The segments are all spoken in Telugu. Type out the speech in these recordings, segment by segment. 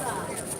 Yeah.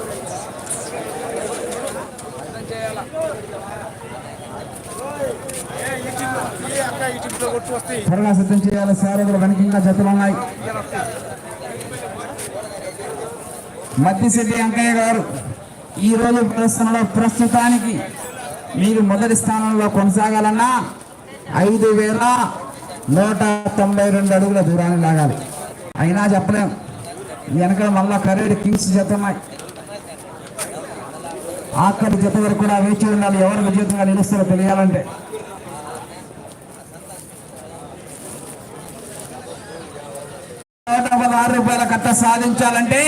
త్వరగా సిద్ధం చేయాలి. సారథులు వెనకంగా జతలు ఉన్నాయి. మద్దిశెట్టి వెంకయ్య గారు ఈ రోజు ప్రదర్శనలో ప్రస్తుతానికి మీరు మొదటి స్థానంలో కొనసాగాలన్నా ఐదు వేల నూట తొంభై రెండు అడుగుల దూరాన్ని లాగాలి. అయినా చెప్పలేం. వెనక మళ్ళా కరేడు కింగ్స్ జత ఆఖరి జత వరకు కూడా వేచి ఉండాలి. ఎవరు విజేతంగా నిలుస్తారో తెలియాలంటే. ఆరు రూపాయల కట్ట సాధించాలంటే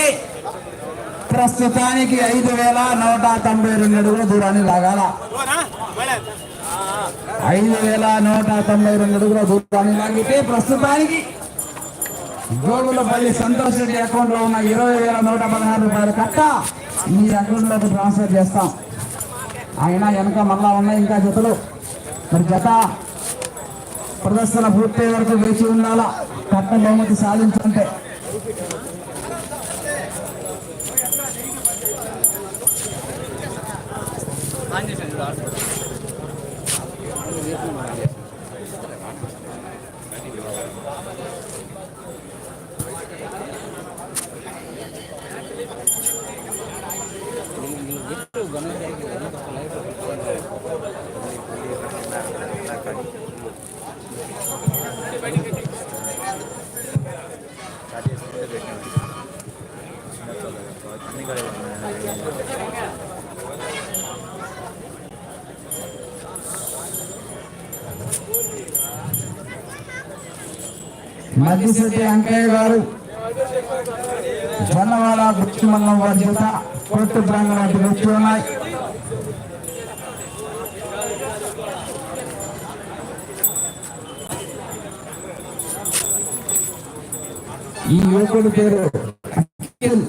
ప్రస్తుతానికి ఐదు వేల నూట తొంభై రెండు అడుగుల దూరాన్ని లాగాల. ఐదు వేల నూట తొంభై రెండు అడుగుల దూరాన్ని లాగితే ప్రస్తుతానికి గోగులపల్లి సంతోష్ రెడ్డి అకౌంట్లో ఉన్న ఇరవై వేల నూట పదహారు రూపాయల కట్ట మీ అకౌంట్లోకి ట్రాన్స్ఫర్ చేస్తాం. అయినా వెనక మళ్ళా ఉన్నాయి ఇంకా జతలు. మరి జత ప్రదర్శన పూర్తయ్యే వరకు వేచి ఉండాలా? కట్ట బహుమతి సాధించుంటే Gracias. మద్దిశెట్టి వెంకయ్య గారు జొన్నవాడ గుచ్చిమల్లం మండలం చేత కొట్టు ప్రాంగణానికి వచ్చి ఉన్నాయి. ఈ యువకుడి పేరు అఖిల్.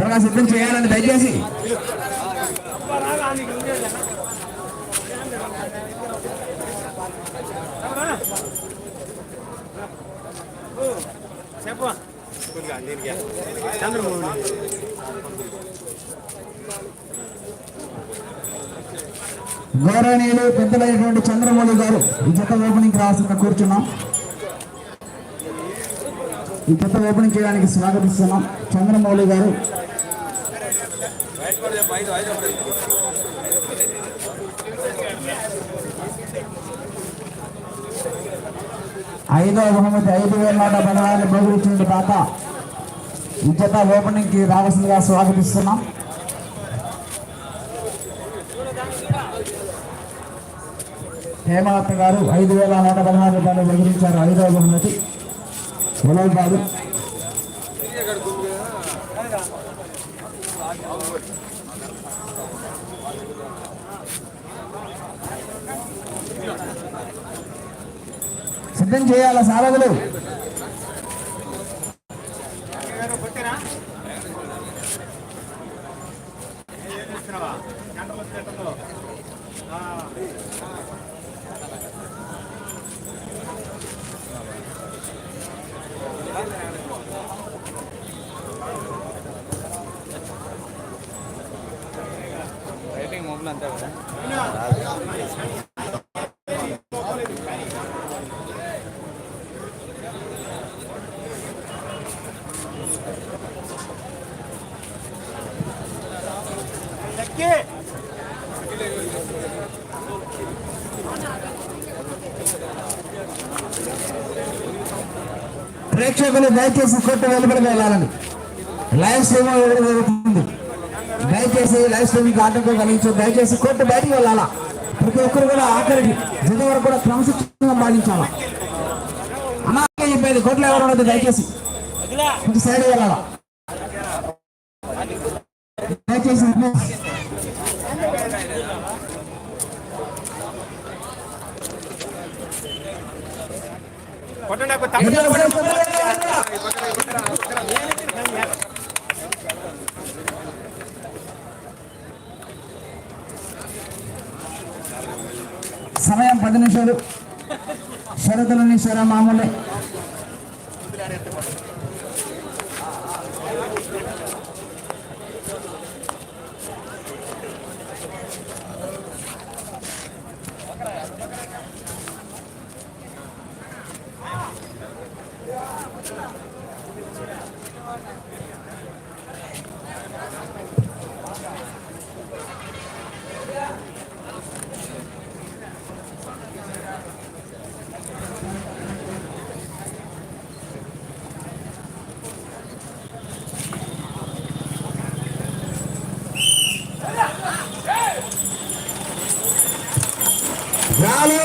త్వరగా సిద్ధం చేయాలని దయచేసి. గౌరవనీయులు పెద్దలైనటువంటి చంద్రమౌళి గారు ఈ జత ఓపెనింగ్ రాసిన కూర్చున్నాం. ఈ జత ఓపెనింగ్ చేయడానికి స్వాగతిస్తున్నాం చంద్రమౌళి గారు. ఐదో బహుమతి ఐదు వేల నూట పదహారు బహుమతి తాత ఈ ఓపెనింగ్కి రావాల్సిందిగా స్వాగతిస్తున్నాం. హేమలత గారు ఐదు వేల నూట పదహారు రూపాయలు బెదిరించారు ఐదవ బహుమతి. ఉలవ్ సిద్ధం చేయాలా సారథులు? ఎక్కి ప్రేక్షకులు దయచేసి కొట్టు వెలుపల వెళ్ళాలని. లైవ్ స్ట్రీమ్ జరుగుతుంది. దయచేసి లైవ్ స్ట్రీమింగ్ ఆటంకం కలిగించు దయచేసి కొట్టు బయటికి వెళ్ళాలా? ప్రతి ఒక్కరు కూడా ఆఖరికి జత వరకు కూడా క్రమశిక్షణగా పాటించాలా? అనాకే చెప్పేది కొట్లు ఎవరు ఉండదు దయచేసి. కొంచెం సైడ్ వెళ్ళాలా? దయచేసి సమయం పది నిమిషాలు. షరతులని సరే మామూలే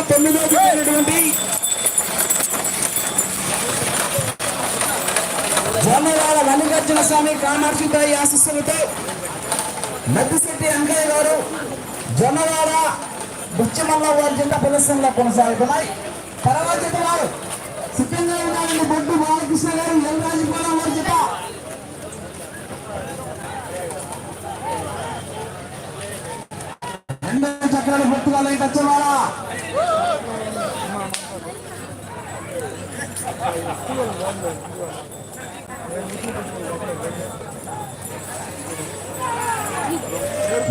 తొమ్మిదో జరిగినటువంటి జొన్నవాడ మల్లికార్జున స్వామి కామాక్షితాయి ఆశిస్సులతో మద్దిశెట్టి అంకయ్య గారు జొన్నవాడ బుచ్చమల్ల వారి జిల్లా ప్రదర్శనలో కొనసాగుతున్నాయి. తర్వాత వారు సిద్ధంగా ఉన్నారండి. బొడ్డు బాలకృష్ణ గారు ఎల్ రాజగోళం వారి జత. రెండో చక్రాలు పుట్టుకోవాలి వచ్చేవాడా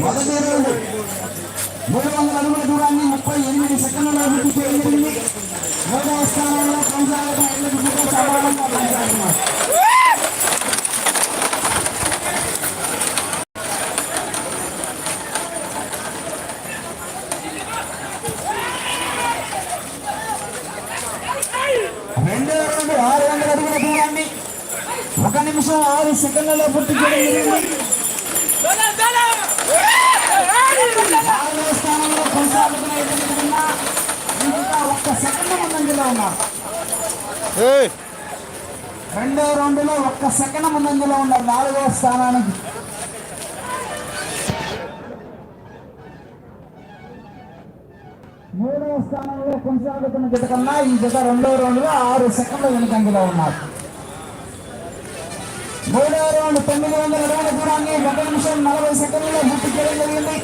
మొదటి రౌండ్ మూడు వందల అడుగుల దూరాన్ని ముప్పై ఎనిమిది సెకండ్లలో పూర్తి చేయడం మూడవ స్థానంలో కొనసాగుతున్న ఎనిమిది కూడా సమానంగా కొనసాగుతున్నారు రెండవ రౌండ్ ఆరు వందల అడుగుల దూరాన్ని ఒక నిమిషం జరిగింది నాలుగవ స్థానంలో కొనసాగుతున్న ఇంకా ఒక్క సెకండ్ ముందంజలో ఉన్నారు రెండో రౌండ్లో ఒక్క సెకండ్ ముందంజలో ఉన్నారు నాలుగవ స్థానానికి. మూడవ స్థానంలో కొనసాగుతున్న జత కన్నా ఈ జత రెండో రౌండ్లో ఆరు సెకండ్ల వెనుకంజలో ఉన్నారు. మూడో తొమ్మిది వందల అరవై దూరాన్ని ఒక నిమిషం నలభై సెకండ్లలో పూర్తి చేయడం జరిగింది.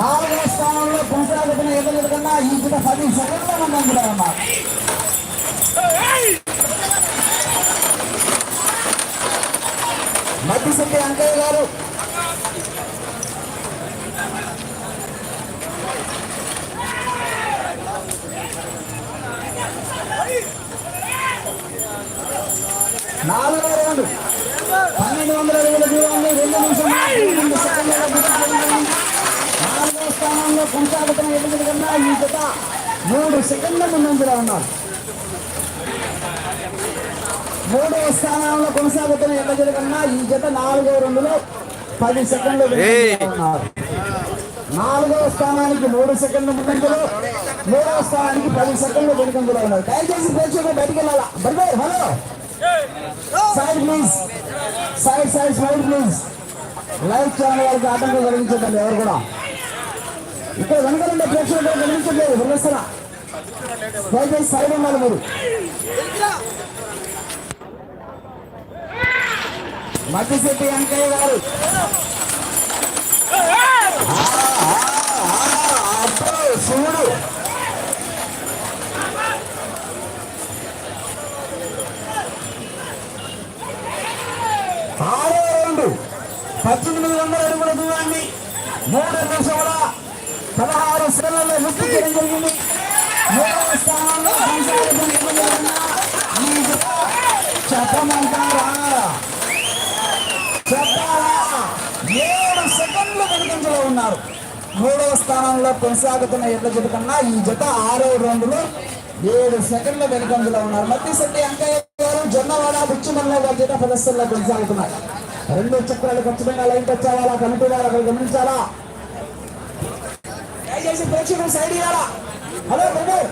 నాలుగవ స్థానంలో కొనసాగుతున్న ఎదురు కన్నా ఈ జత పది సెకండ్ల ముందంజలో ఉన్నారు. మద్దిశెట్టి అంకయ్య గారు. నాలుగో రౌండ్. పన్నెండు వందల అడుగుల దూరాన్ని రెండు నిమిషం రెండు సెకండ్లలో పూర్తి చేయడం నాలుగో స్థానంలో కొనసాగుతున్న ఎదుగుడు కన్నా ఈ జత మూడు సెకండ్ల ముందంజలో ఉన్నారు. మూడవ స్థానంలో కొనసాగుతున్న ఎల్లజల కన్నా ఈ జత నాలుగో రెండులో పది సెకండ్లు ఉన్నారు నాలుగో స్థానానికి మూడు సెకండ్ల ముందంజలో మూడో స్థానానికి పది సెకండ్ల వెనుకంజలో ఉన్నారు. దయచేసి ప్రేక్షకులు బయటికి వెళ్ళాలా? Berber hello. Side please side side side please live channel వారికి ఆటంకం కలిగించండి ఎవరు కూడా. ఇక్కడ వెనక రెండు ప్రేక్షకులు కలిగించలేదు వెళ్ళొస్తారా? దయచేసి సైడ్ ఉండాలి మీరు. మధ్యశెట్టి వెంకయ్య గారు. శివుడు ఆరో రెండు. పద్దెనిమిది వందల అడుగుల దూరాన్ని మూడు నిమిషముల పదహారు సెకండ్లలో పూర్తి చేయడం జరిగింది. మూడవ స్థానంలో చెప్పమంటారా చెప్పారా ఏడు సెకండ్లు కనిపించలో ఉన్నారు. మూడవ స్థానంలో కొనసాగుతున్న ఎడ్ల జత కన్నా ఈ జత ఆరో రౌండ్లో ఏడు సెకండ్ల వెనుకందులో ఉన్నారు. మత్తిశెట్టి అంకయ్య గారు జొన్నవాడ బుచ్చిమల్ల గారి జత ప్రదర్శనలో కొనసాగుతున్నారు. రెండు చక్రాలు ఖచ్చితంగా లైన్ టచ్ అవ్వాలా? కనుకోవాలి అక్కడ గమనించాలా? దయచేసి ప్రేక్షకులు సైడ్ ఇవ్వాలా? హలో బ్రదర్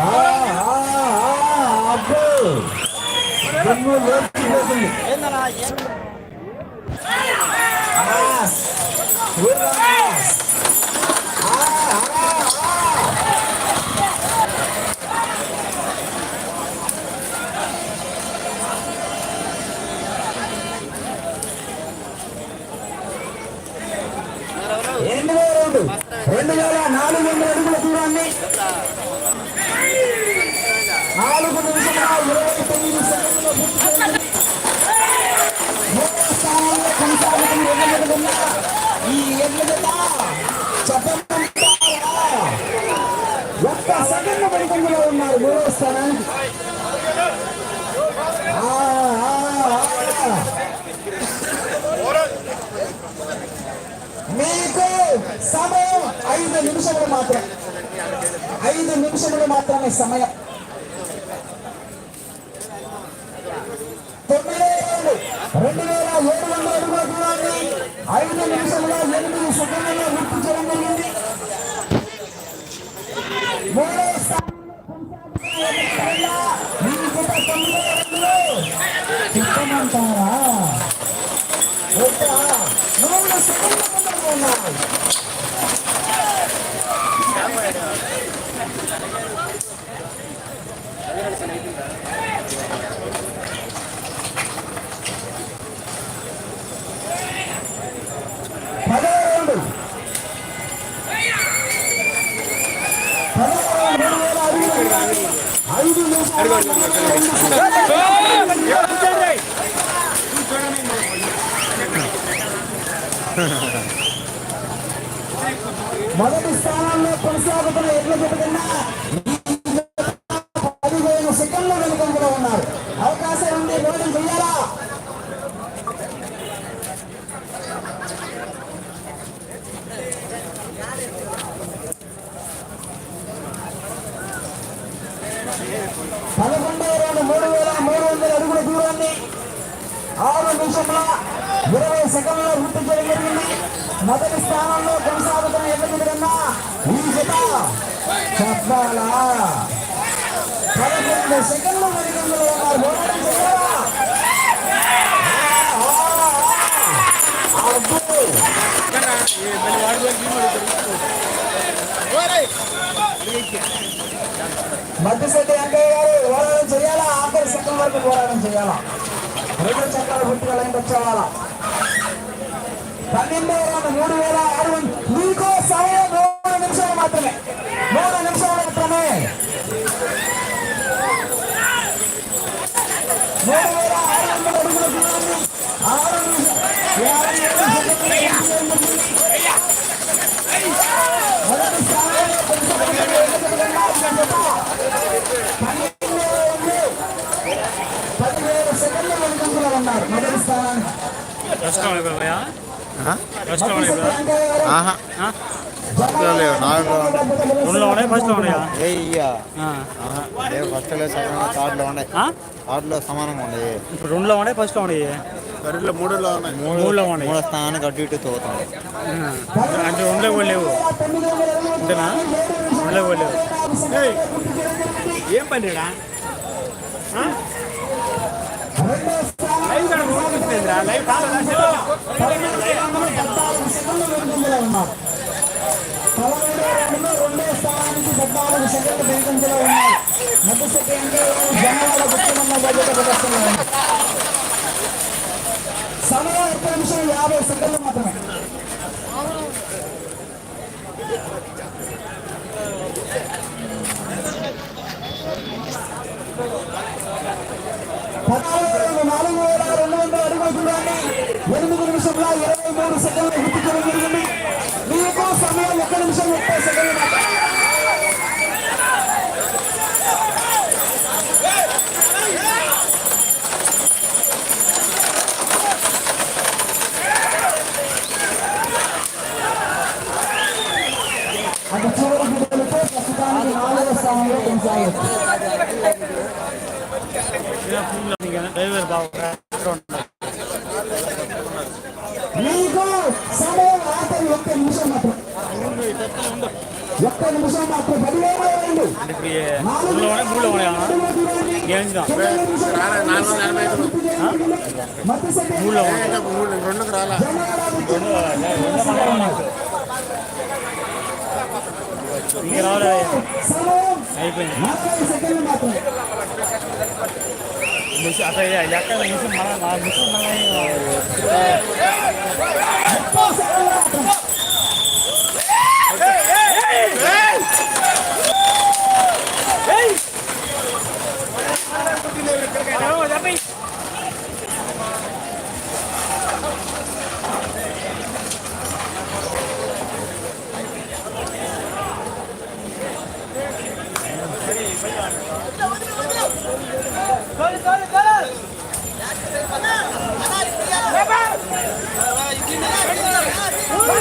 ఆ, రెండు వేల నాలుగు వందల అడుగుల దూరాన్ని నాలుగు నిమిషాల ఇరవై తొమ్మిది సెకండ్ ఈ ఎడ్ల ఒక్క సెకండ్ వెనుకంజలో ఉన్నారు మూడవ స్థానానికి మీకు సమయం ఐదు నిమిషములు మాత్రం ఐదు నిమిషములు మాత్రమే సమయం తొమ్మిది ఏడు రెండు వేల ఏడు వందల అడుగుల దూరాన్ని ఐదు నిమిషంలో ఎనిమిది సెకండ్లలో పూర్తి చేయడం జరిగింది మూడో స్థానంలో కొనసాగుతున్న ఎడ్ల మొదటి స్థానంలో కొనసాగుతున్న ఎడ్ల జత కన్నా ఈ జత పదిహేను సెకండ్ల వెనుకంజలో ఉన్నారు అవకాశం ఉంది లోడింగ్ చెయ్యాలా పదకొండవ రౌండ్ మూడు వేల మూడు వందల అడుగుల దూరాన్ని ఆరు నిమిషముల ఇరవై సెకండ్ల పూర్తి చేయడం జరిగింది. మొదటి స్థానంలో కొనసాగుతున్న ఎడ్ల కన్నా ఈ జత చెప్పాలా పదకొండు సెకండ్లు వెనుకంలో ఉన్నారు పోరాటం చేయాలా? మధ్యశెట్టి వెంకయ్య గారు పోరాటం చేయాలా? ఆఖరి సెకండ్ వరకు పోరాటం చేయాలా? రెండు చక్రాల గుర్తుగా లైన్ వచ్చేవాళ్ళ పన్నెండు వేల మూడు వేల ఆరు వందలు. మీకు సమయం మూడు నిమిషాలు మాత్రమే. మూడు నిమిషాలు మాత్రమే. మూడు వేల ఆరు వందల అడుగుల దూరాన్ని. ఆరు యాభై ఏడు సెకండ్లు పూర్తి చేయడం జరిగింది. మొదటి స్థానంలో కొనసాగుతున్న ఎన్నికల జత పన్నెండు వేల పదివేల సెకండ్ల వెనుకంజలో ఉన్నారు మొదటి స్థానానికి కష్టం అయిపోయా కష్టం మధ్యశెట్టి అయిపోయా వెంకయ్య గారు ఆహా లేవు, నాలుగులో రెండులో ఉన్నాయి ఫస్ట్లో ఉన్నాయా ఏ ఇయ్యా ఆ. లేవు ఫస్ట్ లేదు సెకండ్ థర్డ్లో ఉన్నాయి ఆ? థర్డ్లో సమానంగా ఉన్నాయి. ఇప్పుడు రెండులో ఉన్నాయి? ఫస్ట్లో ఉన్నాయి? సరిలో మూడులో ఉన్నాయి. మూడులో ఉన్నాయి. మూడో స్థానానికి అటు ఇటు తోగుతాం అంటే రెండులో కూడా లేవు. అంతేనా రెండులో కూడా లేవు. ఏయ్, ఏం పనిరా లైవ్ రెండో స్థానానికి పద్నాలుగు సెకండ్లు వెనుకంజలో ఉన్నాయి మొదటి సెకండ్ జనవాడ గుర్తుమన్న బడ్జెట్ ప్రదర్శనలో సమయం ఒక్క నిమిషం యాభై సెకండ్లు మాత్రమే పదహారు నాలుగు వేల రెండు వందల అడుగుల దూరాన్ని ఎనిమిది నిమిషంలో ఇరవై మూడు సెకండ్లు గుర్తించడం జరిగింది మీకు సమయం ఒక నిమిషం ముప్పై సెకండ్లు మాత్రమే అటు చివరి విడుదలతో ప్రస్తుతానికి నాలుగో స్థానంలో కొనసాగవచ్చు డ్రైవర్ బాబు మీకు సమయం ఆఖరి ఒక్క నిమిషం మాత్రం ఒక్క నిమిషం మాత్రం పదివేల రెండు ఇప్పుడు ఏ మూడులో ఉన్నాయి మూడులో ఉన్నాయా గేంజ్గా నాలుగు వందల ఎనభై ఐదు మధ్య సెకండ్ మూడులో ఉన్నాయి ఇంకా మూడు రెండుకు రాలా ఇంక రావాలి అయిపోయింది. అట్లా ఎక్కడ మిషన్ మన మిషన్ మన ముప్పై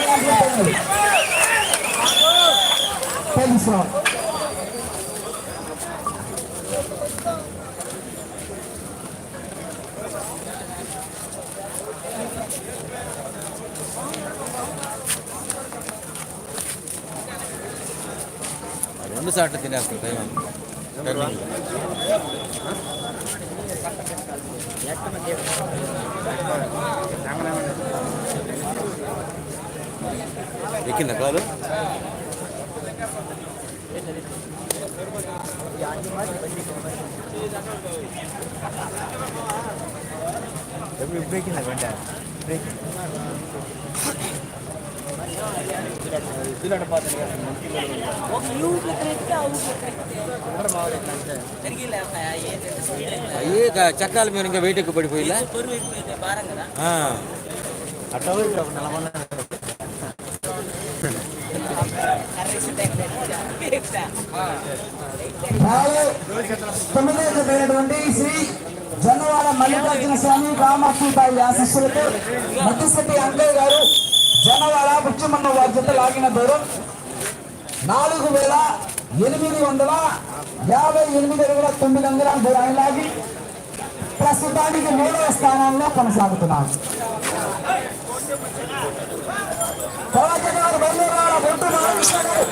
సెకండ్లు మాత్రమే తెలుసు రెండు ఎక్కిందా కాదు బ్రేకిందా బ్రేకింగ్ అయ్యే చక్రాలు మీరు ఇంకా వెయిట్ ఎక్కువ పడిపోయిలా? అట్లా పోయి శ్రీ జొన్నవాడ మల్లికార్జున స్వామి రామకృపాయి ఆశిస్సులతో మధ్యశెట్టి అంకయ్య గారు జొన్నవాడ ముఖ్యమన్న వారి జత లాగిన దూరం నాలుగు వేల ఎనిమిది వందల యాభై ఎనిమిది అడుగుల తొమ్మిది వందల దూరాన్ని లాగి ప్రస్తుతానికి మూడవ స్థానాల్లో కొనసాగుతున్నారు తర్వాత వారు బయలుదేరాల బొట్టు బాలకృష్ణ గారు